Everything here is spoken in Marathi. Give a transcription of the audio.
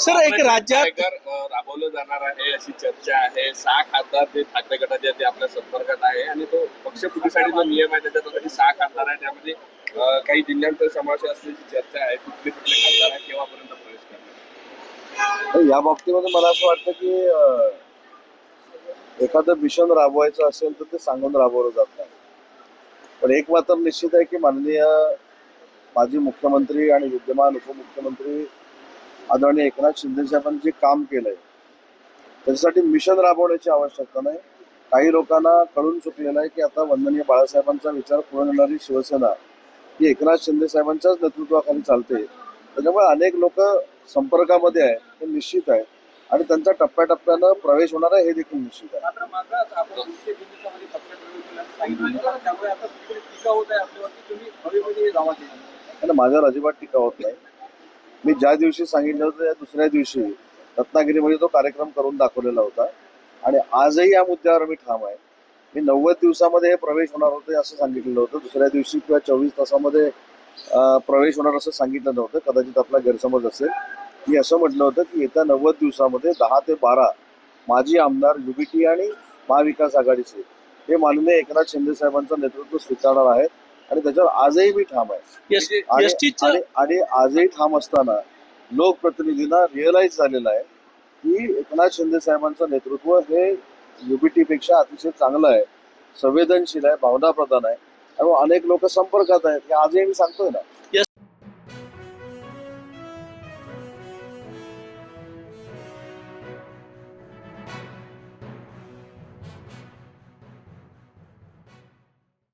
सर, एक राज्यात- राबवलं जाणार आहे अशी चर्चा आहे. सहा खासदार जे ठाकरे गटाचे आहेत ते आपल्या संपर्कात आहे आणि तो पक्षफुटीसाठी जो नियम आहे त्याच्यासाठी सहा खासदार आहे त्यामध्ये काही जिल्ह्यांचा समावेश असल्याची चर्चा आहे. कुठले कुठले खासदार आहे केव्हापर्यंत प्रवेश करणार या बाबतीमध्ये मला असं वाटतं की एखादं मिशन राबवायचं असेल तर ते सांगून राबवलं जात नाही. पण एक मात्र निश्चित आहे की माननीय माजी मुख्यमंत्री आणि विद्यमान उपमुख्यमंत्री आदरणीय एकनाथ शिंदे साहेबांनी जे काम केलंय त्याच्यासाठी मिशन राबवण्याची आवश्यकता नाही. काही लोकांना कळून चुकलेलं आहे की आता वंदनीय बाळासाहेबांचा विचार पुढे नेणारी शिवसेना ही एकनाथ शिंदे साहेबांच्याच नेतृत्वाखाली चालते. त्याच्यामुळे अनेक लोक संपर्कामध्ये आहे हे निश्चित आहे आणि त्यांचा टप्प्याटप्प्यानं प्रवेश होणार आहे हे देखील निश्चित आहे. माझ्यावर अजिबात टीका होत नाही. मी ज्या दिवशी सांगितलं होतं त्या दुसऱ्या दिवशी रत्नागिरीमध्ये तो कार्यक्रम करून दाखवलेला होता. आणि आजही या मुद्द्यावर मी ठाम आहे. मी नव्वद दिवसामध्ये हे प्रवेश होणार होते असं सांगितलेलं होतं. दुसऱ्या दिवशी किंवा चोवीस तासामध्ये प्रवेश होणार असं सांगितलं नव्हतं. कदाचित आपला गैरसमज असेल. मी असं म्हटलं होतं की येत्या नव्वद दिवसामध्ये दहा ते बारा माजी आमदार युबीटी आणि महाविकास आघाडीचे हे माननीय एकनाथ शिंदे साहेबांचं नेतृत्व स्वीकारणार आहेत. आणि त्याच्यावर आजही मी ठाम आहे. आणि आजही ठाम असताना लोकप्रतिनिधींना रिअलाइज झालेलं आहे की एकनाथ शिंदे साहेबांचं नेतृत्व हे युबीटी पेक्षा अतिशय चांगलं आहे संवेदनशील आहे भावनाप्रधान आहे. आणि अनेक लोक संपर्कात आहेत हे आजही मी सांगतोय ना.